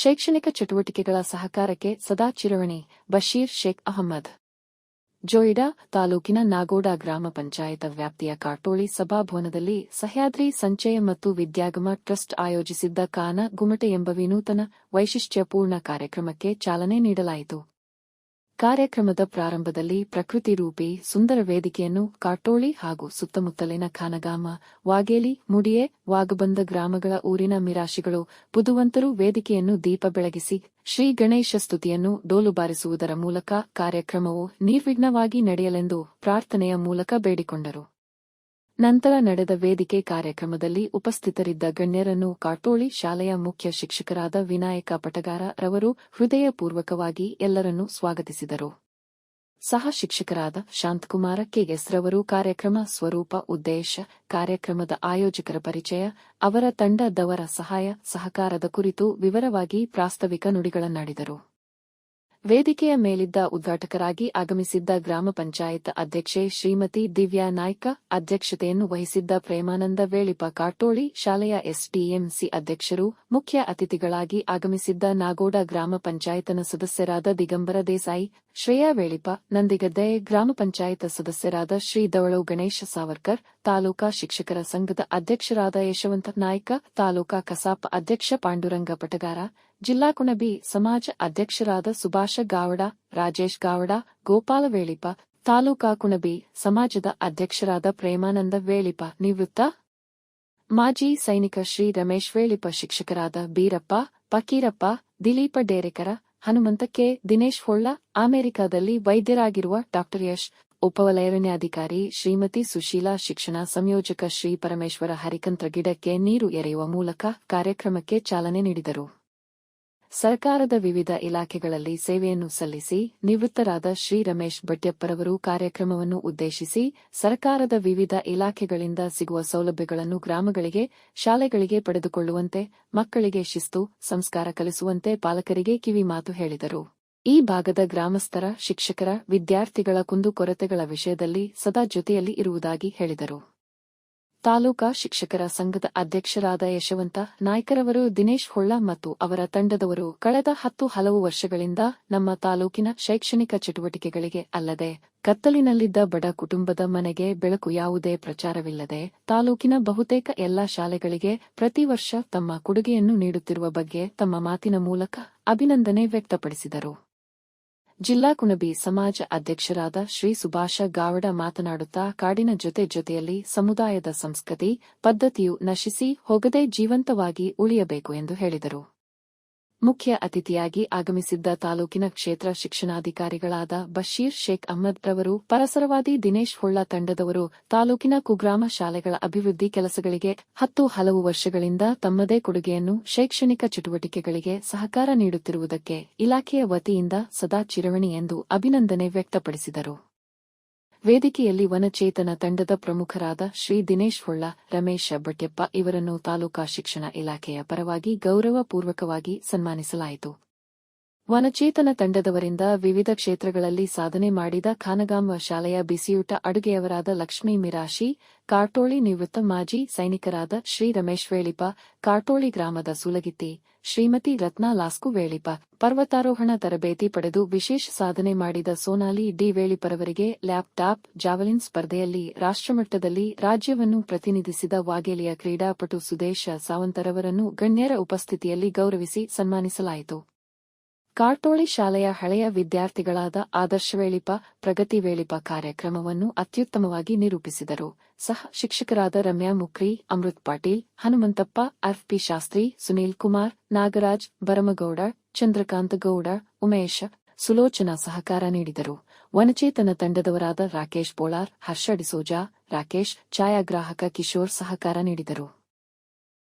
ಶೈಕ್ಷಣಿಕ ಚಟುವಟಿಕೆಗಳ ಸಹಕಾರಕ್ಕೆ ಸದಾ ಚಿರವಣಿ ಬಶೀರ್ ಶೇಖ್ ಅಹಮ್ಮದ್ ಜೋಯಿಡಾ ತಾಲೂಕಿನ ನಾಗೋಡ ಗ್ರಾಮ ಪಂಚಾಯತ ವ್ಯಾಪ್ತಿಯ ಕಾಟೋಳಿ ಸಭಾಭವನದಲ್ಲಿ ಸಹ್ಯಾದ್ರಿ ಸಂಚಯ ಮತ್ತು ವಿದ್ಯಾಗಮ ಟ್ರಸ್ಟ್ ಆಯೋಜಿಸಿದ್ದ ಕಾನ ಗುಮಟೆ ಎಂಬ ವಿನೂತನ ವೈಶಿಷ್ಟ್ಯಪೂರ್ಣ ಕಾರ್ಯಕ್ರಮಕ್ಕೆ ಚಾಲನೆ ನೀಡಲಾಯಿತು. ಕಾರ್ಯಕ್ರಮದ ಪ್ರಾರಂಭದಲ್ಲಿ ಪ್ರಕೃತಿ ರೂಪಿ, ಸುಂದರ ವೇದಿಕೆಯನ್ನು ಕಾಟೋಳಿ ಹಾಗೂ ಸುತ್ತಮುತ್ತಲಿನ ಖಾನಗಾಮ, ವಾಗೇಲಿ, ಮುಡಿಯೆ, ವಾಗಬಂದ ಗ್ರಾಮಗಳ ಊರಿನ ಮಿರಾಶಿಗಳು, ಬುಧುವಂತರು ವೇದಿಕೆಯನ್ನು ದೀಪ ಬೆಳಗಿಸಿ ಶ್ರೀ ಗಣೇಶ ಸ್ತುತಿಯನ್ನು ಡೋಲು ಬಾರಿಸುವುದರ ಮೂಲಕ ಕಾರ್ಯಕ್ರಮವು ನಿರ್ವಿಘ್ನವಾಗಿ ನಡೆಯಲೆಂದು ಪ್ರಾರ್ಥನೆಯ ಮೂಲಕ ಬೇಡಿಕೊಂಡರು. ನಂತರ ನಡೆದ ವೇದಿಕೆ ಕಾರ್ಯಕ್ರಮದಲ್ಲಿ ಉಪಸ್ಥಿತರಿದ್ದ ಗಣ್ಯರನ್ನು ಕಾಟೋಳಿ ಶಾಲೆಯ ಮುಖ್ಯ ಶಿಕ್ಷಕರಾದ ವಿನಾಯಕ ಪಟಗಾರ ರವರು ಹೃದಯಪೂರ್ವಕವಾಗಿ ಎಲ್ಲರನ್ನು ಸ್ವಾಗತಿಸಿದರು. ಸಹ ಶಿಕ್ಷಕರಾದ ಶಾಂತಕುಮಾರ ಕೆಎಸ್ ರವರು ಕಾರ್ಯಕ್ರಮ ಸ್ವರೂಪ ಉದ್ದೇಶ, ಕಾರ್ಯಕ್ರಮದ ಆಯೋಜಕರ ಪರಿಚಯ, ಅವರ ತಂಡದವರ ಸಹಾಯ, ಸಹಕಾರದ ಕುರಿತು ವಿವರವಾಗಿ ಪ್ರಾಸ್ತಾವಿಕ ನುಡಿಗಳನ್ನಾಡಿದರು. ವೇದಿಕೆಯ ಮೇಲಿದ್ದ ಉದ್ಘಾಟಕರಾಗಿ ಆಗಮಿಸಿದ್ದ ಗ್ರಾಮ ಪಂಚಾಯತ್ ಅಧ್ಯಕ್ಷೆ ಶ್ರೀಮತಿ ದಿವ್ಯಾ ನಾಯ್ಕ, ಅಧ್ಯಕ್ಷತೆಯನ್ನು ವಹಿಸಿದ್ದ ಪ್ರೇಮಾನಂದ ವೇಳಿಪ ಕಾಟೋಳಿ ಶಾಲೆಯ ಎಸ್ಡಿಎಂಸಿ ಅಧ್ಯಕ್ಷರು, ಮುಖ್ಯ ಅತಿಥಿಗಳಾಗಿ ಆಗಮಿಸಿದ್ದ ನಾಗೋಡ ಗ್ರಾಮ ಪಂಚಾಯತನ ಸದಸ್ಯರಾದ ದಿಗಂಬರ ದೇಸಾಯಿ, ಶ್ರೇಯಾ ವೇಳಿಪ ನಂದಿಗದ್ದೆ ಗ್ರಾಮ ಪಂಚಾಯತ್ ಸದಸ್ಯರಾದ ಶ್ರೀ ದವಳು ಗಣೇಶ ಸಾವರ್ಕರ್, ತಾಲೂಕಾ ಶಿಕ್ಷಕರ ಸಂಘದ ಅಧ್ಯಕ್ಷರಾದ ಯಶವಂತ ನಾಯ್ಕ, ತಾಲೂಕಾ ಕಸಾಪ ಅಧ್ಯಕ್ಷ ಪಾಂಡುರಂಗ ಪಟಗಾರ ಜಿಲ್ಲಾ ಕುಣಬಿ ಸಮಾಜ ಅಧ್ಯಕ್ಷರಾದ ಸುಭಾಷ ಗಾವಡ, ರಾಜೇಶ್ ಗಾವಡ, ಗೋಪಾಲ ವೇಳಿಪ ತಾಲೂಕಾ ಕುಣಬಿ ಸಮಾಜದ ಅಧ್ಯಕ್ಷರಾದ ಪ್ರೇಮಾನಂದ ವೇಳಿಪ ನಿವೃತ್ತ. ಮಾಜಿ ಸೈನಿಕ ಶ್ರೀ ರಮೇಶ್ ವೇಳಿಪ ಶಿಕ್ಷಕರಾದ ಬೀರಪ್ಪ ಪಕೀರಪ್ಪ ದಿಲೀಪ ಡೇರೆಕರ, ಹನುಮಂತ ಕೆ. ದಿನೇಶ್ ಹೊಳ್ಳ, ಅಮೆರಿಕಾದಲ್ಲಿ ವೈದ್ಯರಾಗಿರುವ ಡಾಕ್ಟರ್ ಯಶ್ ಉಪವಲಯಾಧಿಕಾರಿ ಶ್ರೀಮತಿ ಸುಶೀಲಾ, ಶಿಕ್ಷಣ ಸಂಯೋಜಕ ಶ್ರೀ ಪರಮೇಶ್ವರ ಹರಿಕಂತ್ರ ಗಿಡಕ್ಕೆ ನೀರು ಎರೆಯುವ ಮೂಲಕ ಕಾರ್ಯಕ್ರಮಕ್ಕೆ ಚಾಲನೆ ನೀಡಿದರು. ಸರ್ಕಾರದ ವಿವಿಧ ಇಲಾಖೆಗಳಲ್ಲಿ ಸೇವೆಯನ್ನು ಸಲ್ಲಿಸಿ ನಿವೃತ್ತರಾದ ಶ್ರೀ ರಮೇಶ್ ಭಟ್ಯಪ್ಪರವರು ಕಾರ್ಯಕ್ರಮವನ್ನು ಉದ್ದೇಶಿಸಿ ಸರ್ಕಾರದ ವಿವಿಧ ಇಲಾಖೆಗಳಿಂದ ಸಿಗುವ ಸೌಲಭ್ಯಗಳನ್ನು ಗ್ರಾಮಗಳಿಗೆ, ಶಾಲೆಗಳಿಗೆ ಪಡೆದುಕೊಳ್ಳುವಂತೆ, ಮಕ್ಕಳಿಗೆ ಶಿಸ್ತು, ಸಂಸ್ಕಾರ ಕಲಿಸುವಂತೆ ಪಾಲಕರಿಗೆ ಕಿವಿಮಾತು ಹೇಳಿದರು. ಈ ಭಾಗದ ಗ್ರಾಮಸ್ಥರ, ಶಿಕ್ಷಕರ, ವಿದ್ಯಾರ್ಥಿಗಳ ಕುಂದುಕೊರತೆಗಳ ವಿಷಯದಲ್ಲಿ ಸದಾ ಜೊತೆಯಲ್ಲಿ ಇರುವುದಾಗಿ ಹೇಳಿದರು. ತಾಲೂಕಾ ಶಿಕ್ಷಕರ ಸಂಘದ ಅಧ್ಯಕ್ಷರಾದ ಯಶವಂತ, ನಾಯ್ಕರವರು ದಿನೇಶ್ ಹೊಳ್ಳ ಮತ್ತು ಅವರ ತಂಡದವರು ಕಳೆದ ಹತ್ತು ಹಲವು ವರ್ಷಗಳಿಂದ ನಮ್ಮ ತಾಲೂಕಿನ ಶೈಕ್ಷಣಿಕ ಚಟುವಟಿಕೆಗಳಿಗೆ ಅಲ್ಲದೆ ಕತ್ತಲಿನಲ್ಲಿದ್ದ ಬಡ ಕುಟುಂಬದ ಮನೆಗೆ ಬೆಳಕು ಯಾವುದೇ ಪ್ರಚಾರವಿಲ್ಲದೆ ತಾಲೂಕಿನ ಬಹುತೇಕ ಎಲ್ಲಾ ಶಾಲೆಗಳಿಗೆ ಪ್ರತಿ ವರ್ಷ ತಮ್ಮ ಕೊಡುಗೆಯನ್ನು ನೀಡುತ್ತಿರುವ ಬಗ್ಗೆ ತಮ್ಮ ಮಾತಿನ ಮೂಲಕ ಅಭಿನಂದನೆ ವ್ಯಕ್ತಪಡಿಸಿದರು. ಜಿಲ್ಲಾ ಕುಣಬಿ ಸಮಾಜ ಅಧ್ಯಕ್ಷರಾದ ಶ್ರೀ ಸುಭಾಷ ಗಾವಡ ಮಾತನಾಡುತ್ತಾ ಕಾಡಿನ ಜೊತೆ ಜೊತೆಯಲ್ಲಿ ಸಮುದಾಯದ ಸಂಸ್ಕೃತಿ, ಪದ್ಧತಿಯು ನಶಿಸಿ ಹೋಗದೆ ಜೀವಂತವಾಗಿ ಉಳಿಯಬೇಕು ಎಂದು ಹೇಳಿದರು. ಮುಖ್ಯ ಅತಿಥಿಯಾಗಿ ಆಗಮಿಸಿದ್ದ ತಾಲೂಕಿನ ಕ್ಷೇತ್ರ ಶಿಕ್ಷಣಾಧಿಕಾರಿಗಳಾದ ಬಶೀರ್ ಶೇಖ್ ಅಹ್ಮದ್ ರವರು, ಪರಸರವಾದಿ ದಿನೇಶ್ ಹೊಳ್ಳ ತಂಡದವರು, ತಾಲೂಕಿನ ಕುಗ್ರಾಮ ಶಾಲೆಗಳ ಅಭಿವೃದ್ಧಿ ಕೆಲಸಗಳಿಗೆ ಹತ್ತು ಹಲವು ವರ್ಷಗಳಿಂದ ತಮ್ಮದೇ ಕೊಡುಗೆಯನ್ನು ಶೈಕ್ಷಣಿಕ ಚಟುವಟಿಕೆಗಳಿಗೆ ಸಹಕಾರ ನೀಡುತ್ತಿರುವುದಕ್ಕೆ ಇಲಾಖೆಯ ವತಿಯಿಂದ ಸದಾ ಚಿರವಣಿ ಎಂದು ಅಭಿನಂದನೆ ವ್ಯಕ್ತಪಡಿಸಿದರು. ವೇದಿಕೆಯಲ್ಲಿ ವನಚೇತನ ತಂಡದ ಪ್ರಮುಖರಾದ ಶ್ರೀ ದಿನೇಶ್ ಹೊಳ್ಳ, ರಮೇಶ ಬಟ್ಟೆಪ್ಪ ಇವರನ್ನು ತಾಲೂಕಾ ಶಿಕ್ಷಣ ಇಲಾಖೆಯ ಪರವಾಗಿ ಗೌರವಪೂರ್ವಕವಾಗಿ ಸನ್ಮಾನಿಸಲಾಯಿತು. ವನಚೇತನ ತಂಡದವರಿಂದ ವಿವಿಧ ಕ್ಷೇತ್ರಗಳಲ್ಲಿ ಸಾಧನೆ ಮಾಡಿದ ಖಾನಗಾಮ ಶಾಲೆಯ ಬಿಸಿಯೂಟ ಅಡುಗೆಯವರಾದ ಲಕ್ಷ್ಮೀ ಮಿರಾಶಿ ಕಾಟೋಳಿ ನಿವೃತ್ತ ಮಾಜಿ ಸೈನಿಕರಾದ ಶ್ರೀ ರಮೇಶ್ ವೇಳಿಪ ಕಾಟೋಳಿ ಗ್ರಾಮದ ಸುಲಗಿತ್ತಿ ಶ್ರೀಮತಿ ರತ್ನಾ ಲಾಸ್ಕು ವೇಳಿಪ ಪರ್ವತಾರೋಹಣ ತರಬೇತಿ ಪಡೆದು ವಿಶೇಷ ಸಾಧನೆ ಮಾಡಿದ ಸೋನಾಲಿ ಡಿ ವೇಳಿಪರವರಿಗೆ ಲ್ಯಾಪ್ಟಾಪ್, ಜಾವಲಿನ್ ಸ್ಪರ್ಧೆಯಲ್ಲಿ ರಾಷ್ಟ್ರಮಟ್ಟದಲ್ಲಿ ರಾಜ್ಯವನ್ನು ಪ್ರತಿನಿಧಿಸಿದ ವಾಗೇಲಿಯ ಕ್ರೀಡಾಪಟು ಸುದೇಶ ಸಾವಂತರವರನ್ನು ಗಣ್ಯರ ಉಪಸ್ಥಿತಿಯಲ್ಲಿ ಗೌರವಿಸಿ ಸನ್ಮಾನಿಸಲಾಯಿತು. ಕಾಟೋಳಿ ಶಾಲೆಯ ಹಳೆಯ ವಿದ್ಯಾರ್ಥಿಗಳಾದ ಆದರ್ಶ ವೇಳಿಪ, ಪ್ರಗತಿ ವೇಳಿಪ ಕಾರ್ಯಕ್ರಮವನ್ನು ಅತ್ಯುತ್ತಮವಾಗಿ ನಿರೂಪಿಸಿದರು. ಸಹ ಶಿಕ್ಷಕರಾದ ರಮ್ಯಾ ಮುಕ್ರಿ ಅಮೃತ್ ಪಾಟೀಲ್, ಹನುಮಂತಪ್ಪ ಆರ್ಪಿ ಶಾಸ್ತ್ರಿ, ಸುನೀಲ್ ಕುಮಾರ್, ನಾಗರಾಜ್ ಬರಮಗೌಡ ಚಂದ್ರಕಾಂತ ಗೌಡ, ಉಮೇಶ್, ಸುಲೋಚನಾ ಸಹಕಾರ ನೀಡಿದರು. ವನಚೇತನ ತಂಡದವರಾದ ರಾಕೇಶ್ ಬೋಳಾರ್ ಹರ್ಷ ಡಿಸೋಜಾ, ರಾಕೇಶ್, ಛಾಯಾಗ್ರಾಹಕ ಕಿಶೋರ್ ಸಹಕಾರ ನೀಡಿದರು.